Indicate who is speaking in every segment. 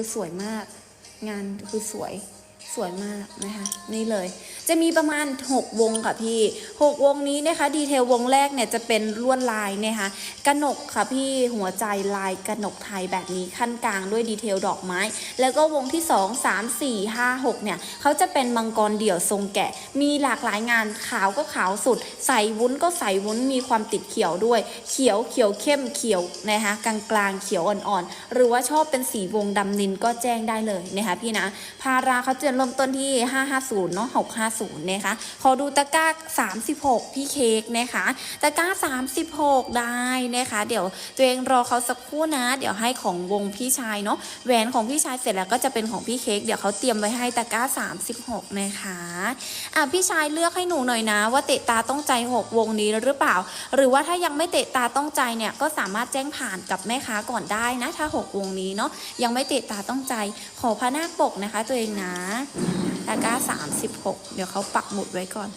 Speaker 1: คือสวยมาก งานคือสวยสวยมากนะคะ นี่เลย จะมีประมาณ 6 วงค่ะพี่ 6 วงนี้นะคะดีเทลวงแรกเนี่ยจะเป็นลวดลายนะคะกระหนกค่ะพี่หัวใจลายกระหนกไทยแบบนี้ขั้นกลางด้วยดีเทลดอกไม้ แล้วก็วงที่ 2 3 4 5 6เนี่ยเขาจะเป็นมังกรเดี่ยวทรงแกะ มีหลากหลายงานขาวก็ขาวสุด ใสวุ้นก็ใส่วุ้นมีความติดเขียวด้วย เขียวเขียวเข้มเขียวนะคะกลางกลางเขียวอ่อนๆ หรือว่าชอบเป็นสีวงดำนินก็แจ้งได้เลยนะคะพี่นะพาราเขาจะเริ่มต้นที่ 550เนาะ650นะคะขอดูตะกร้า 36 พี่เค้กนะคะตะกร้า 36 ได้นะคะ เดี๋ยวตัวเองรอเขาสักครู่นะ เดี๋ยวให้ของวงพี่ชายเนาะแหวนของพี่ชายเสร็จแล้วก็จะเป็นของพี่เค้กเดี๋ยวเขาเตรียมไว้ให้ตะกร้า 36 นะคะอะพี่ชายเลือกให้หนูหน่อยนะ ว่าเตะตาต้องใจ 6 วงนี้หรือเปล่า หรือว่าถ้ายังไม่เตะตาต้องใจเนี่ยก็สามารถแจ้งผ่านกับแม่ค้าก่อนได้นะถ้า 6 วงนี้เนาะยังไม่เตะตาต้องใจขอพระนาคปกนะคะตัวเองนะตะกร้า36 เดี๋ยวเขาปักหมุดไว้ก่อน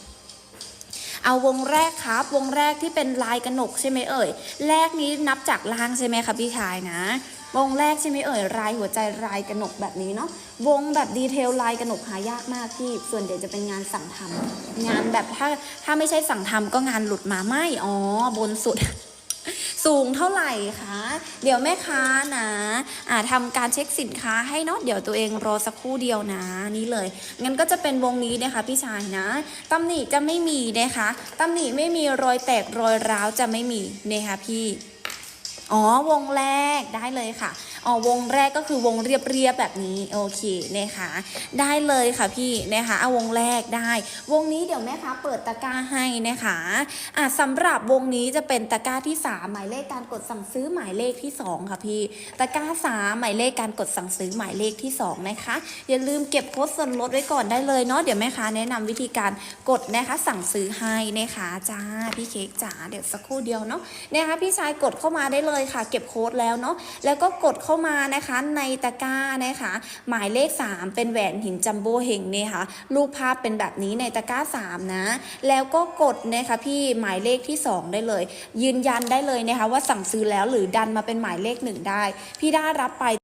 Speaker 1: เอาวงแรกครับ วงแรกที่เป็นลายกระหนกใช่ไหมเอ่ย แรกนี้นับจากล่างใช่ไหมคะพี่ชายนะ วงแรกใช่ไหมเอ่ย ลายหัวใจลายกระหนกแบบนี้เนาะ วงแบบดีเทลลายกระหนกหายากมากพี่ ส่วนใหญ่จะเป็นงานสั่งทำงานแบบถ้าถ้าไม่ใช่สั่งทำก็งานหลุดมาไม่ อ๋อบนสุด สูงเท่าไหร่คะ เดี๋ยวแม่ค้านะอ่าทำการเช็คสินค้าให้เนาะเดี๋ยวตัวเองรอสักครู่เดียวนะนี่เลย งั้นก็จะเป็นวงนี้นะคะพี่ชายนะตำหนิจะไม่มีนะคะตำหนิไม่มีรอยแตกรอยร้าวจะไม่มีนะคะพี่ อ๋อวงแรกได้เลยค่ะอ๋อวงแรกก็คือวงเรียบๆแบบนี้โอเคนะคะได้เลยค่ะพี่นะคะเอาวงแรกได้ วงนี้เดี๋ยวแม่ค้าเปิดตะกร้าให้นะคะอะสำหรับวงนี้จะเป็นตะกร้าที่ 3 หมายเลขการกดสั่งซื้อหมายเลขที่ 2 ค่ะพี่ตะกร้า3หมายเลขการกดสั่งซื้อหมายเลขที่ 2 นะคะ อย่าลืมเก็บโค้ดส่วนลดไว้ก่อนได้เลยเนาะเดี๋ยวแม่ค้าแนะนำวิธีการกดนะคะสั่งซื้อให้นะคะจ้าพี่เค้กจ๋าเดี๋ยวสักครู่เดียวเนาะนะคะพี่ชายกดเข้ามาได้เลยยค่ะ เก็บโค้ดแล้วเนาะแล้วก็กดเข้ามานะคะในตะกร้านะคะ หมายเลข 3 เป็นแหวนหินจัมโบ้เฮงเนี่ยค่ะรูปภาพเป็นแบบนี้ในตะกร้า 3 นะ แล้วก็กดนะคะพี่หมายเลขที่ 2 ได้เลย ยืนยันได้เลยนะคะว่าสั่งซื้อแล้วหรือดันมาเป็นหมายเลขหนึ่งได้ พี่ได้รับไป